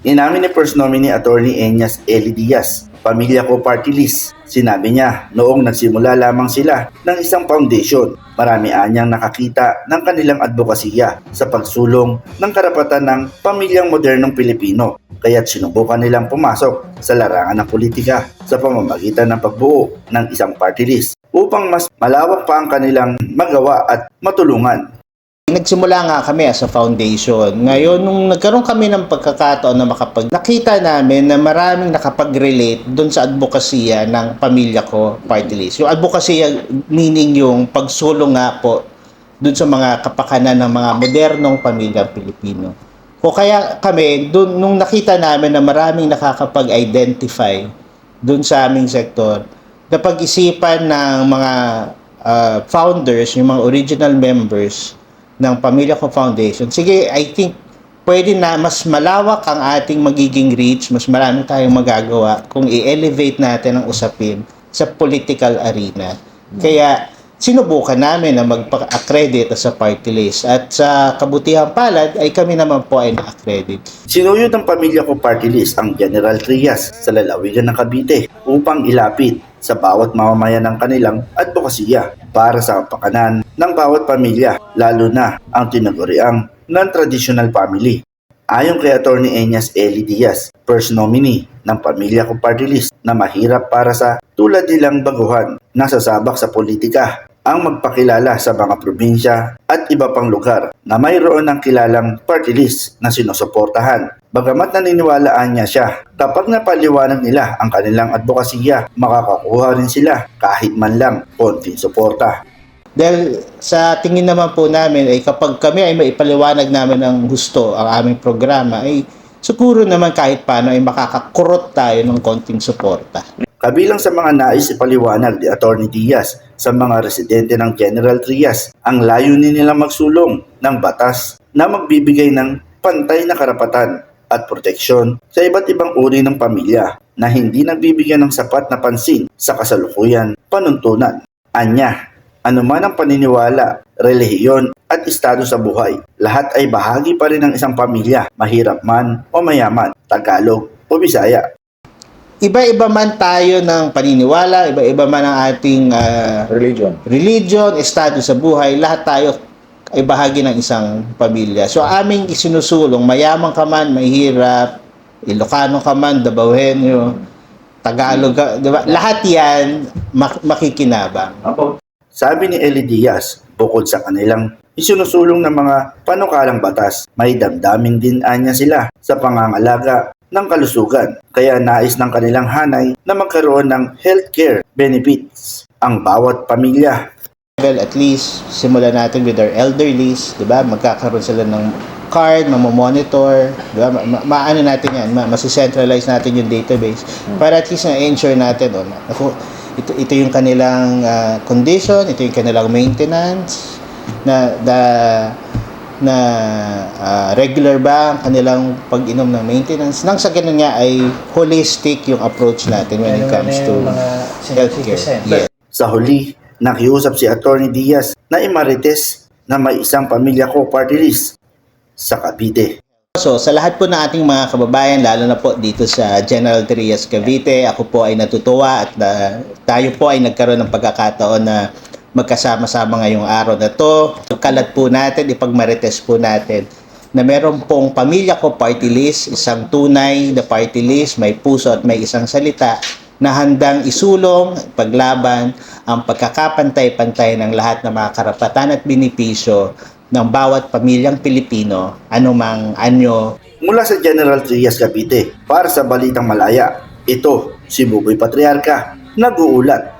Inamin ni First Nominee Attorney Enyas Eli Diaz, pamilya ko party list. Sinabi niya noong nagsimula lamang sila ng isang foundation. Marami anyang nakakita ng kanilang advokasya sa pagsulong ng karapatan ng pamilyang modernong Pilipino. Kaya't sinubukan nilang pumasok sa larangan ng politika sa pamamagitan ng pagbuo ng isang party list upang mas malawak pa ang kanilang magawa at matulungan Nagsimula nga kami as a foundation. Ngayon, nung nagkaroon kami ng pagkakataon na makapag... Nakita namin na maraming nakapag-relate doon sa advokasya ng pamilya ko, party list. Yung advokasya, meaning yung pagsulong nga po doon sa mga kapakanan ng mga modernong pamilya Pilipino. O kaya kami, dun, nung nakita namin na maraming nakakapag-identify doon sa aming sektor, napag-isipan ng mga ah, founders, yung mga original members, ng Pamilya Ko Foundation. Sige, I think pwede na mas malawak ang ating magiging reach, mas marami tayong magagawa kung i-elevate natin ang usapin sa political arena. Kaya sinubukan namin na magpa-accredit sa party list at sa kabutihang palad ay kami naman po ay na-accredit. Sinuyod ng pamilya ko party list ang General Trias sa lalawigan ng Cavite upang ilapit sa bawat mamamayan ng kanilang advokasya para sa kapakanan ng bawat pamilya, lalo na ang tinaguriang non-traditional family. Ayon kay Atty. Enyas Eli Diaz, first nominee ng pamilya ko party list na mahirap para sa tulad nilang baguhan na sasabak sa politika ang magpakilala sa mga probinsya at iba pang lugar na mayroon ng kilalang party list na sinusuportahan. Bagamat naniniwalaan niya siya, kapag napaliwanag nila ang kanilang advokasya, makakakuha rin sila kahit man lang konting suporta. Dahil sa tingin naman po namin ay kapag kami ay maipaliwanag namin ng gusto ang aming programa ay siguro naman kahit paano ay makakakurot tayo ng konting suporta. Kabilang sa mga nais ipaliwanag ni Atty. Diaz sa mga residente ng General Trias ang layunin nilang magsulong ng batas na magbibigay ng pantay na karapatan at proteksyon sa iba't ibang uri ng pamilya na hindi nagbibigyan ng sapat na pansin sa kasalukuyan panuntunan. Anya, anuman ang paniniwala, relihiyon at estado sa buhay, lahat ay bahagi pa rin ng isang pamilya, mahirap man o mayaman, Tagalog o Bisaya. Iba-iba man tayo ng paniniwala, iba-iba man ang ating ah, Religion. religion, estado sa buhay, lahat tayo ay bahagi ng isang pamilya. So aming isinusulong, mayaman ka man, mahirap, Ilocano ka man, Dabawenyo, Tagalog ka, di ba? Lahat yan mak- makikinabang. Sabi ni Eli Diaz, bukod sa kanilang isinusulong ng mga panukalang batas, may damdamin din anya sila sa pangangalaga ng kalusugan. Kaya nais ng kanilang hanay na magkaroon ng healthcare benefits ang bawat pamilya. Well, at least, simulan natin with our elderlies, di ba? Magkakaroon sila ng card, mamomonitor, di ba? Ma- ma- maano natin yan, ma- masicentralize natin yung database para at least na-ensure natin, oh, na, ako, ito, ito yung kanilang ah, condition, ito yung kanilang maintenance, na, da, na ah, regular ba ang kanilang pag-inom ng maintenance. Nang sa ganun nga ay holistic yung approach natin when it comes to healthcare. Yes. Sa huli, nakiusap si Atty. Diaz na imarites na may isang pamilya ko party list sa Cavite. So, sa lahat po ng ating mga kababayan, lalo na po dito sa General Trias Cavite, ako po ay natutuwa at na, tayo po ay nagkaroon ng pagkakataon na magkasama-sama ngayong araw na to. Kalat po natin, ipagmarites po natin na meron pong pamilya ko party list, isang tunay na party list, may puso at may isang salita na handang isulong, paglaban ang pagkakapantay-pantay ng lahat ng mga karapatan at binipisyo ng bawat pamilyang Pilipino, anumang anyo, Mula sa General Trias Cavite, para sa Balitang Malaya, ito si Buboy Patriarka, nag-uulat